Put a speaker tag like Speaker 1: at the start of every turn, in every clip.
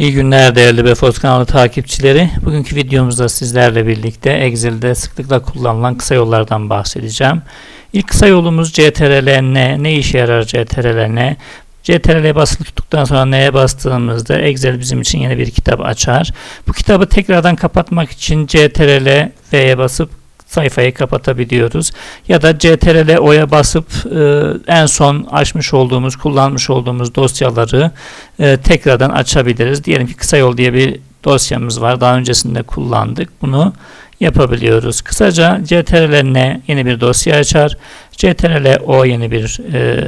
Speaker 1: İyi günler değerli Befos kanalı takipçileri. Bugünkü videomuzda sizlerle birlikte Excel'de sıklıkla kullanılan kısa yollardan bahsedeceğim. İlk kısa yolumuz CTRL ne? İşe yarar CTRL ne? CTRL'ye basılı tuttuktan sonra neye bastığımızda Excel bizim için yeni bir kitap açar. Bu kitabı tekrardan kapatmak için CTRL V'ye basıp sayfayı kapatabiliyoruz. Ya da CTRL O'ya basıp e, en son açmış olduğumuz, kullanmış olduğumuz dosyaları e, tekrardan açabiliriz. Diyelim ki kısa yol diye bir dosyamız var. Daha öncesinde kullandık. Bunu yapabiliyoruz. Kısaca CTRL N yeni bir dosya açar. CTRL O yeni bir e,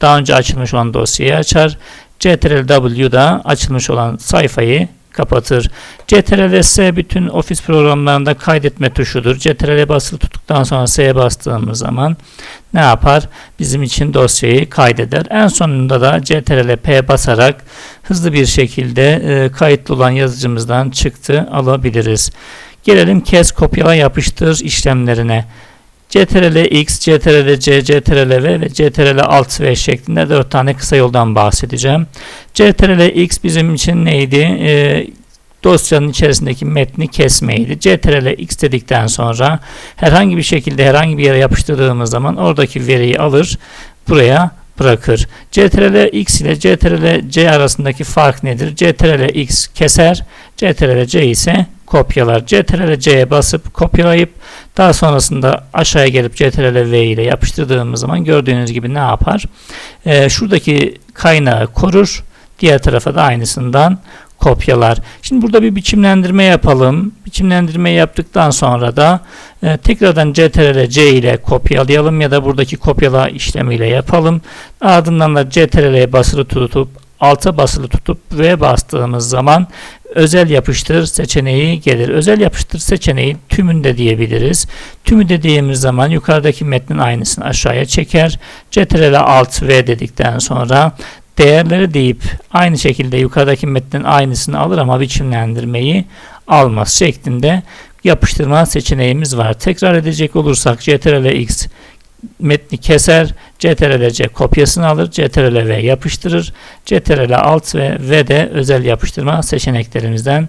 Speaker 1: daha önce açılmış olan dosyayı açar. CTRL W da açılmış olan sayfayı kapatır. CTRL S bütün ofis programlarında kaydetme tuşudur. CTRL basılı tuttuktan sonra S'ye bastığımız zaman ne yapar? Bizim için dosyayı kaydeder. En sonunda da CTRL P basarak hızlı bir şekilde e, kayıtlı olan yazıcımızdan çıktı alabiliriz. Gelelim kes, kopyala, yapıştır işlemlerine. CTRL X, CTRL C, CTRL V ve CTRL Alt V şeklinde 4 tane kısa yoldan bahsedeceğim. CTRL X bizim için neydi? Ee, dosyanın içerisindeki metni kesmeydi. CTRL X dedikten sonra herhangi bir şekilde herhangi bir yere yapıştırdığımız zaman oradaki veriyi alır, buraya bırakır. CTRL X ile CTRL C arasındaki fark nedir? CTRL X keser, CTRL C ise kopyalar. CTRL C'ye basıp kopyalayıp daha sonrasında aşağıya gelip CTRL V ile yapıştırdığımız zaman gördüğünüz gibi ne yapar? Ee, şuradaki kaynağı korur. Diğer tarafa da aynısından kopyalar. Şimdi burada bir biçimlendirme yapalım. Biçimlendirme yaptıktan sonra da e, tekrardan CTRL C ile kopyalayalım ya da buradaki kopyala işlemiyle yapalım. Ardından da CTRL'ye basılı tutup alta basılı tutup V bastığımız zaman özel yapıştır seçeneği gelir. Özel yapıştır seçeneği tümünde diyebiliriz. Tümü dediğimiz zaman yukarıdaki metnin aynısını aşağıya çeker. CTRL Alt V dedikten sonra değerleri deyip aynı şekilde yukarıdaki metnin aynısını alır ama biçimlendirmeyi almaz şeklinde yapıştırma seçeneğimiz var. Tekrar edecek olursak CTRL X metni keser, CTRL C kopyasını alır, CTRL V yapıştırır, CTRL Alt ve V de özel yapıştırma seçeneklerimizden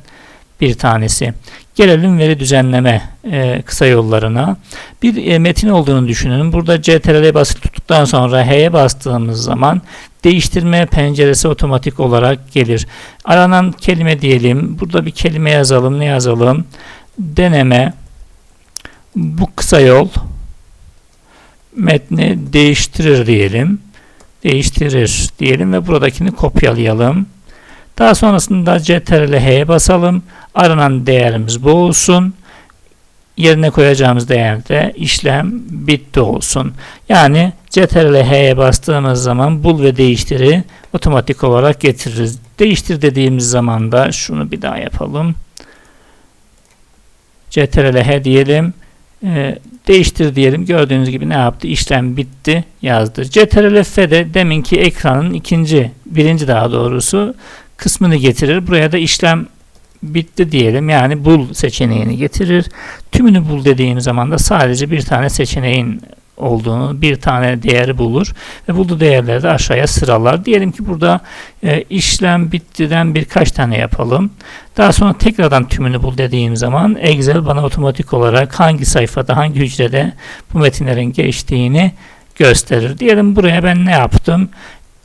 Speaker 1: bir tanesi. Gelelim veri düzenleme e, kısa yollarına. Bir e, metin olduğunu düşünün. Burada CTRL'ye basılı tuttuktan sonra H'ye bastığımız zaman değiştirme penceresi otomatik olarak gelir. Aranan kelime diyelim. Burada bir kelime yazalım. Ne yazalım? Deneme bu kısa yol metni değiştirir diyelim. Değiştirir diyelim ve buradakini kopyalayalım. Daha sonrasında CTRL H'ye basalım. Aranan değerimiz bu olsun. Yerine koyacağımız değerde işlem bitti olsun. Yani CTRL H'ye bastığımız zaman bul ve değiştiri otomatik olarak getiririz. Değiştir dediğimiz zaman da şunu bir daha yapalım. CTRL H diyelim. Ee, değiştir diyelim. Gördüğünüz gibi ne yaptı? İşlem bitti yazdı. CTRL F de deminki ekranın ikinci, birinci daha doğrusu kısmını getirir. Buraya da işlem bitti diyelim. Yani bul seçeneğini getirir. Tümünü bul dediğim zaman da sadece bir tane seçeneğin olduğunu, bir tane değeri bulur ve bulduğu değerleri de aşağıya sıralar. Diyelim ki burada e, işlem bittiden birkaç tane yapalım. Daha sonra tekrardan tümünü bul dediğim zaman Excel bana otomatik olarak hangi sayfada, hangi hücrede bu metinlerin geçtiğini gösterir. Diyelim buraya ben ne yaptım?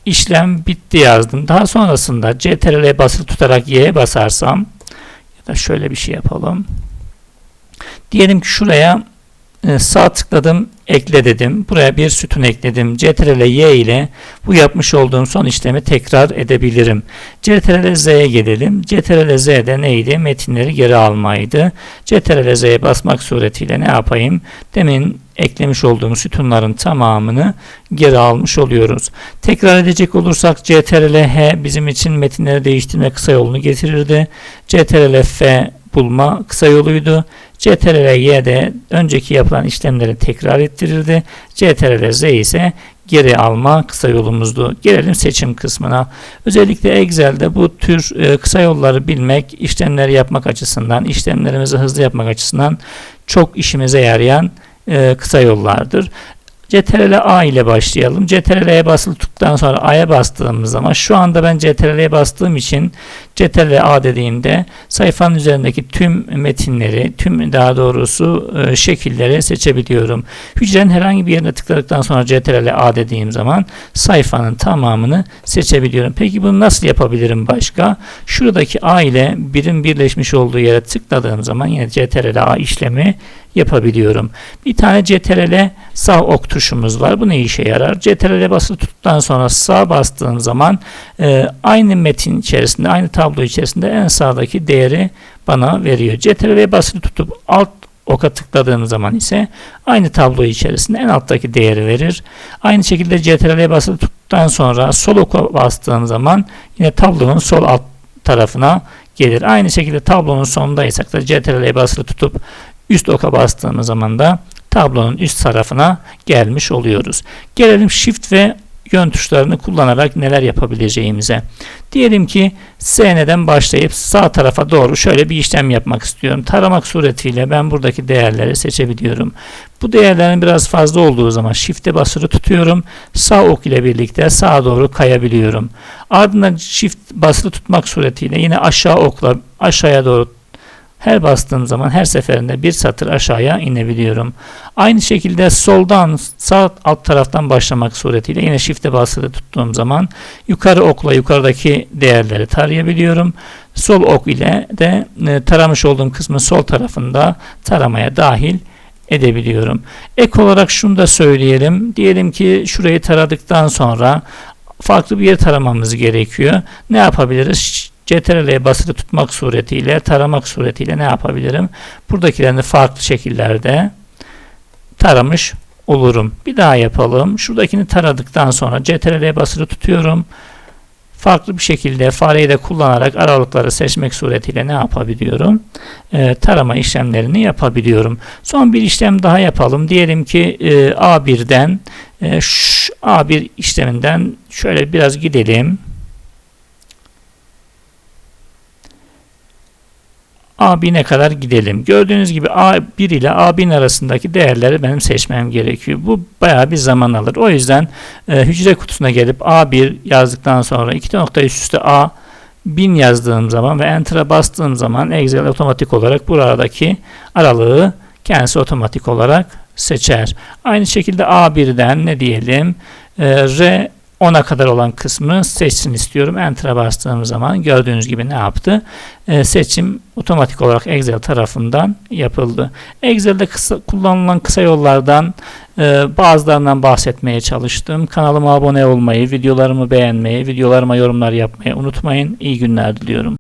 Speaker 1: işlem bitti yazdım. Daha sonrasında CTRL'ye basılı tutarak Y'ye basarsam ya da şöyle bir şey yapalım. Diyelim ki şuraya e, sağ tıkladım, ekle dedim. Buraya bir sütun ekledim. CTRL Y ile bu yapmış olduğum son işlemi tekrar edebilirim. CTRL Z'ye gelelim. CTRL Z'de neydi? Metinleri geri almaydı. CTRL Z'ye basmak suretiyle ne yapayım? Demin eklemiş olduğumuz sütunların tamamını geri almış oluyoruz. Tekrar edecek olursak CTRL H bizim için metinleri değiştirme kısa yolunu getirirdi. CTRL F bulma kısa yoluydu. CTRL Y de önceki yapılan işlemleri tekrar ettirirdi. CTRL Z ise geri alma kısa yolumuzdu. Gelelim seçim kısmına. Özellikle Excel'de bu tür e, kısa yolları bilmek, işlemleri yapmak açısından, işlemlerimizi hızlı yapmak açısından çok işimize yarayan e, kısa yollardır. CTRL A ile başlayalım. CTRL'ye basılı tuttuktan sonra A'ya bastığımız zaman şu anda ben CTRL'ye bastığım için CTRL A dediğimde sayfanın üzerindeki tüm metinleri, tüm daha doğrusu e, şekilleri seçebiliyorum. Hücrenin herhangi bir yerine tıkladıktan sonra CTRL A dediğim zaman sayfanın tamamını seçebiliyorum. Peki bunu nasıl yapabilirim başka? Şuradaki A ile birim birleşmiş olduğu yere tıkladığım zaman yine CTRL A işlemi yapabiliyorum. Bir tane CTRL sağ ok tuşumuz var. Bu ne işe yarar? CTRL basılı tuttuktan sonra sağ bastığım zaman e, aynı metin içerisinde, aynı tablo içerisinde en sağdaki değeri bana veriyor. CTRL basılı tutup alt oka tıkladığım zaman ise aynı tablo içerisinde en alttaki değeri verir. Aynı şekilde CTRL'ye basılı tuttuktan sonra sol oka bastığım zaman yine tablonun sol alt tarafına gelir. Aynı şekilde tablonun sonundaysak da CTRL'ye basılı tutup üst oka bastığımız zaman da tablonun üst tarafına gelmiş oluyoruz. Gelelim Shift ve yön tuşlarını kullanarak neler yapabileceğimize. Diyelim ki SN'den başlayıp sağ tarafa doğru şöyle bir işlem yapmak istiyorum. Taramak suretiyle ben buradaki değerleri seçebiliyorum. Bu değerlerin biraz fazla olduğu zaman Shift'e basılı tutuyorum. Sağ ok ile birlikte sağa doğru kayabiliyorum. Ardından Shift basılı tutmak suretiyle yine aşağı okla aşağıya doğru her bastığım zaman her seferinde bir satır aşağıya inebiliyorum. Aynı şekilde soldan sağ alt taraftan başlamak suretiyle yine shift'e basılı tuttuğum zaman yukarı okla yukarıdaki değerleri tarayabiliyorum. Sol ok ile de e, taramış olduğum kısmın sol tarafında taramaya dahil edebiliyorum. Ek olarak şunu da söyleyelim. Diyelim ki şurayı taradıktan sonra farklı bir yer taramamız gerekiyor. Ne yapabiliriz? CTRL'ye basılı tutmak suretiyle, taramak suretiyle ne yapabilirim? Buradakilerini farklı şekillerde taramış olurum. Bir daha yapalım. Şuradakini taradıktan sonra CTRL'ye basılı tutuyorum. Farklı bir şekilde fareyi de kullanarak aralıkları seçmek suretiyle ne yapabiliyorum? Ee, tarama işlemlerini yapabiliyorum. Son bir işlem daha yapalım. Diyelim ki e, A1'den e, şu A1 işleminden şöyle biraz gidelim. A1000'e kadar gidelim. Gördüğünüz gibi A1 ile A1000 arasındaki değerleri benim seçmem gerekiyor. Bu bayağı bir zaman alır. O yüzden e, hücre kutusuna gelip A1 yazdıktan sonra iki nokta A 1000 yazdığım zaman ve Enter'a bastığım zaman Excel otomatik olarak buradaki aralığı kendisi otomatik olarak seçer. Aynı şekilde A1'den ne diyelim e, R 10'a kadar olan kısmı seçsin istiyorum. Enter'a bastığım zaman gördüğünüz gibi ne yaptı? Ee, seçim otomatik olarak Excel tarafından yapıldı. Excel'de kısa, kullanılan kısa yollardan e, bazılarından bahsetmeye çalıştım. Kanalıma abone olmayı, videolarımı beğenmeyi, videolarıma yorumlar yapmayı unutmayın. İyi günler diliyorum.